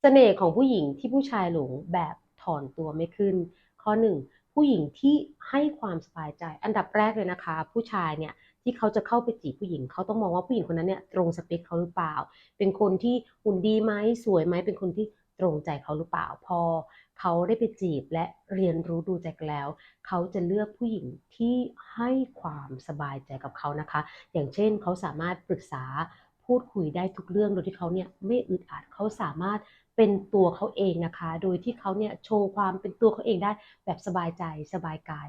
เสน่ห์ของผู้หญิงที่ผู้ชายหลงแบบถอนตัวไม่ขึ้น ข้อหนึ่งผู้หญิงที่ให้ความสบายใจ อันดับแรกเลยนะคะ ผู้ชายเนี่ยที่เขาจะเข้าไปจีบผู้หญิง เขาต้องมองว่าผู้หญิงคนนั้นเนี่ยตรงสเปคเขาหรือเปล่า เป็นคนที่หุ่นดีไหมสวยไหมเป็นคนที่ตรงใจเขาหรือเปล่า พอเขาได้ไปจีบและเรียนรู้ดูใจกันแล้ว เขาจะเลือกผู้หญิงที่ให้ความสบายใจกับเขานะคะ อย่างเช่นเขาสามารถปรึกษาพูดคุยได้ทุกเรื่องโดยที่เขาเนี่ยไม่อึดอัดเขาสามารถ เป็นตัวเขาเองนะคะ โดยที่เขาเนี่ยโชว์ความเป็นตัวเขาเองได้แบบสบายใจสบายกาย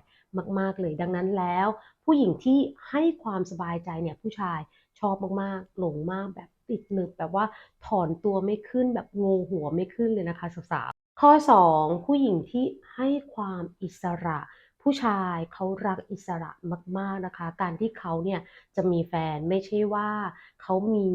มาก ๆ เลย ดังนั้นแล้ว ผู้หญิงที่ให้ความสบายใจเนี่ยผู้ชายชอบมากๆ หลงมากแบบติดหนึบแบบว่าถอนตัวไม่ขึ้นแบบงงหัวไม่ขึ้นเลยนะคะสาวๆข้อ 2 ผู้หญิงที่ให้ความอิสระ ผู้ชายเขารักอิสระมาก ๆนะคะ การที่เขาเนี่ยจะมีแฟนไม่ใช่ว่าเขามี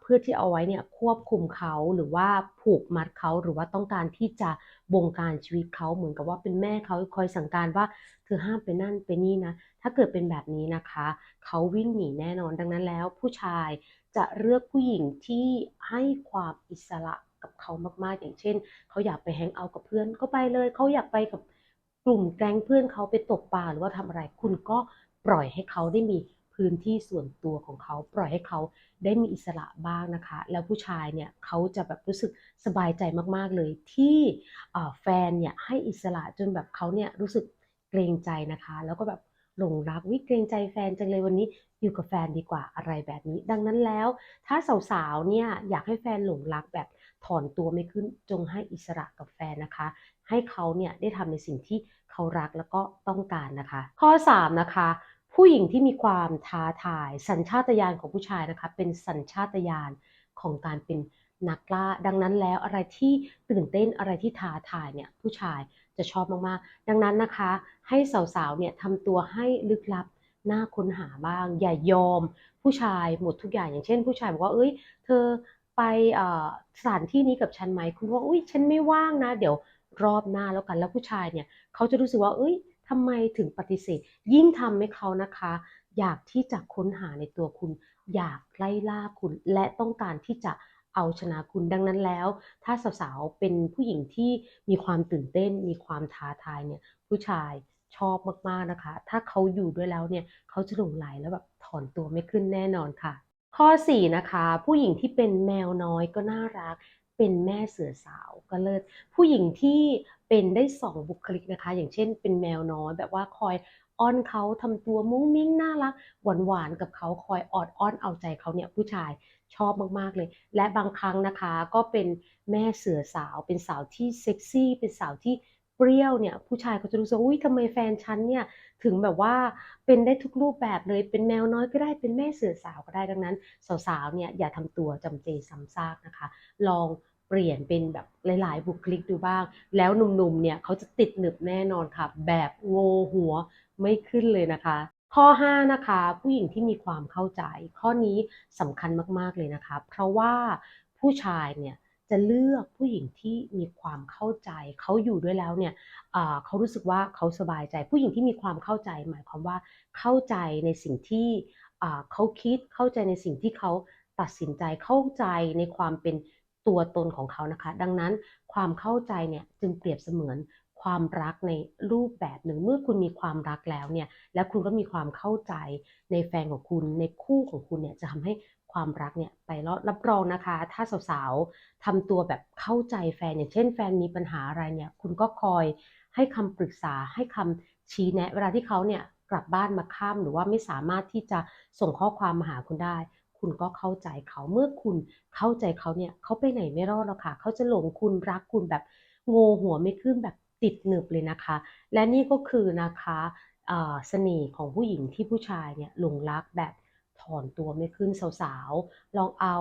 เพื่อที่เอาไว้เนี่ยควบคุมเขาหรือว่าผูกมัดเขาหรือว่าต้องการที่จะบงการชีวิตเขาเหมือนกับว่าเป็นแม่เขาคอยสั่งการว่าเธอห้ามไปนั่นไปนี่นะถ้าเกิดเป็นแบบนี้นะคะเขาวิ่งหนีแน่นอนดังนั้นแล้ว ผู้ชายจะเลือกผู้หญิงที่ให้ความอิสระกับเขามากๆ อย่างเช่น เขาอยากไปแฮงเอาท์กับเพื่อนก็ไปเลยเขาอยากไปกับ กลุ่มแก๊งเพื่อนเขาไปตกปลาหรือว่าทำอะไร คุณก็ปล่อยให้เขาได้มีพื้นที่ส่วนตัวของเขา ปล่อยให้เขาได้มีอิสระบ้างนะคะ แล้วผู้ชายเนี่ยเขาจะแบบรู้สึกสบายใจมากๆเลย ที่แฟนเนี่ยให้อิสระจนแบบเขาเนี่ยรู้สึกเกรงใจนะคะ แล้วก็แบบหลงรักวิเกรงใจแฟนจังเลยวันนี้อยู่กับแฟนดีกว่าอะไรแบบนี้ ดังนั้นแล้ว ถ้าสาวๆเนี่ยอยากให้แฟนหลงรักแบบ ถอนตัวไม่ขึ้นจงให้อิสระกับแฟนนะคะ ให้เขาเนี่ยได้ทำในสิ่งที่เขารักแล้วก็ต้องการนะคะ ข้อ 3 นะคะ ผู้หญิงที่มีความท้าทาย สัญชาตญาณของผู้ชายนะคะ เป็นสัญชาตญาณของการเป็นนักล่า ดังนั้นแล้วอะไรที่ตื่นเต้นอะไรที่ท้าทายเนี่ยผู้ชายจะชอบมากๆ ดังนั้นนะคะ ให้สาวๆเนี่ยทำตัวให้ลึกลับน่าค้นหาบ้าง อย่ายอมผู้ชายหมดทุกอย่างอย่างเช่น ผู้ชายบอกว่าเอ้ย เธอ ไปสถานที่นี้กับฉันไหมคุณว่าอุ้ยฉันไม่ว่างนะ เดี๋ยวรอบหน้าแล้วกันแล้วผู้ชายเนี่ยเขาจะรู้สึกว่าเอ้ยทำไมถึงปฏิเสธ ยิ่งทำให้เขานะคะ อยากที่จะค้นหาในตัวคุณ อยากไล่ล่าคุณ และต้องการที่จะเอาชนะคุณดังนั้นแล้ว ถ้าสาวๆเป็นผู้หญิงที่มีความตื่นเต้น มีความท้าทายเนี่ย ผู้ชายชอบมากๆนะคะ ถ้าเขาอยู่ด้วยแล้วเนี่ยเขาจะหลงไหลแล้วแบบถอนตัวไม่ขึ้นแน่นอนค่ะ ข้อ 4 นะคะ ผู้หญิงที่เป็นแมวน้อยก็น่ารัก เป็นแม่เสือสาวก็เลิศผู้หญิงที่เป็นได้สองบุคลิกนะคะ อย่างเช่น เป็นแมวน้อยแบบว่าคอยอ้อนเขาทำตัวมุ้งมิ้งน่ารักหวานหวานกับเขาคอยออดอ้อนเอาใจเขาเนี่ยผู้ชายชอบมากๆเลย และบางครั้งนะคะก็เป็นแม่เสือสาว เป็นสาวที่เซ็กซี่ เป็นสาวที่ เปรี้ยวเนี่ยผู้ชายเขาจะรู้สึกอุ้ยทำไมแฟนฉันเนี่ยถึงแบบว่าเป็นได้ทุกรูปแบบเลยเป็นแมวน้อยก็ได้เป็นแม่เสือสาวก็ได้ดังนั้น สาวๆเนี่ยอย่าทำตัวจำเจซ้ำซากนะคะ ลองเปลี่ยนเป็นแบบหลาย ๆ บุคลิกดูบ้าง แล้วหนุ่มๆเนี่ยเขาจะติดหนึบแน่นอนค่ะ แบบโงหัวไม่ขึ้นเลยนะคะ ข้อ 5 นะคะ ผู้หญิงที่มีความเข้าใจ ข้อนี้สำคัญมากๆเลยนะคะ เพราะว่าผู้ชายเนี่ย จะเลือกผู้หญิงที่มีความเข้าใจเขาอยู่ด้วยแล้วเนี่ยเขารู้สึกว่าเขาสบายใจ ผู้หญิงที่มีความเข้าใจ หมายความว่าเข้าใจในสิ่งที่เขาคิดเข้าใจในสิ่งที่เขาตัดสินใจเข้าใจในความเป็นตัวตนของเขานะคะ ดังนั้นความเข้าใจเนี่ยจึงเปรียบเสมือนความรักในรูปแบบหนึ่งเมื่อคุณมีความรักแล้วเนี่ยแล้วคุณก็มีความเข้าใจในแฟนของคุณในคู่ของคุณเนี่ยจะทำให้ ความรักเนี่ยไปรอดรับรองนะคะ ถ้าสาวๆทำตัวแบบเข้าใจแฟน อย่างเช่นแฟนมีปัญหาอะไรเนี่ย คุณก็คอยให้คำปรึกษาให้คำชี้แนะ เวลาที่เขาเนี่ยกลับบ้านมาค่ำหรือว่าไม่สามารถที่จะส่งข้อความมาหาคุณได้ คุณก็เข้าใจเขาเมื่อคุณเข้าใจเขาเนี่ยเขาไปไหนไม่รอดหรอกค่ะ เขาจะหลงคุณรักคุณแบบโงหัวไม่ขึ้นแบบติดหนึบเลยนะคะ และนี่ก็คือนะคะเสน่ห์ของผู้หญิงที่ผู้ชายเนี่ยหลงรักแบบ ถอนตัวไม่ขึ้นสาวๆ ลองเอา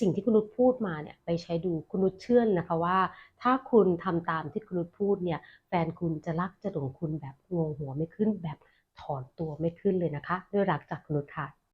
สิ่งที่คุณนุชพูดมาเนี่ยไปใช้ดูคุณนุชเชื่อนะคะว่า ถ้าคุณทำตามที่คุณนุชพูดเนี่ยแฟนคุณจะรักจะหลงคุณแบบงงหัวไม่ขึ้นแบบถอนตัวไม่ขึ้นเลยนะคะ ด้วยรักจากคุณนุชค่ะ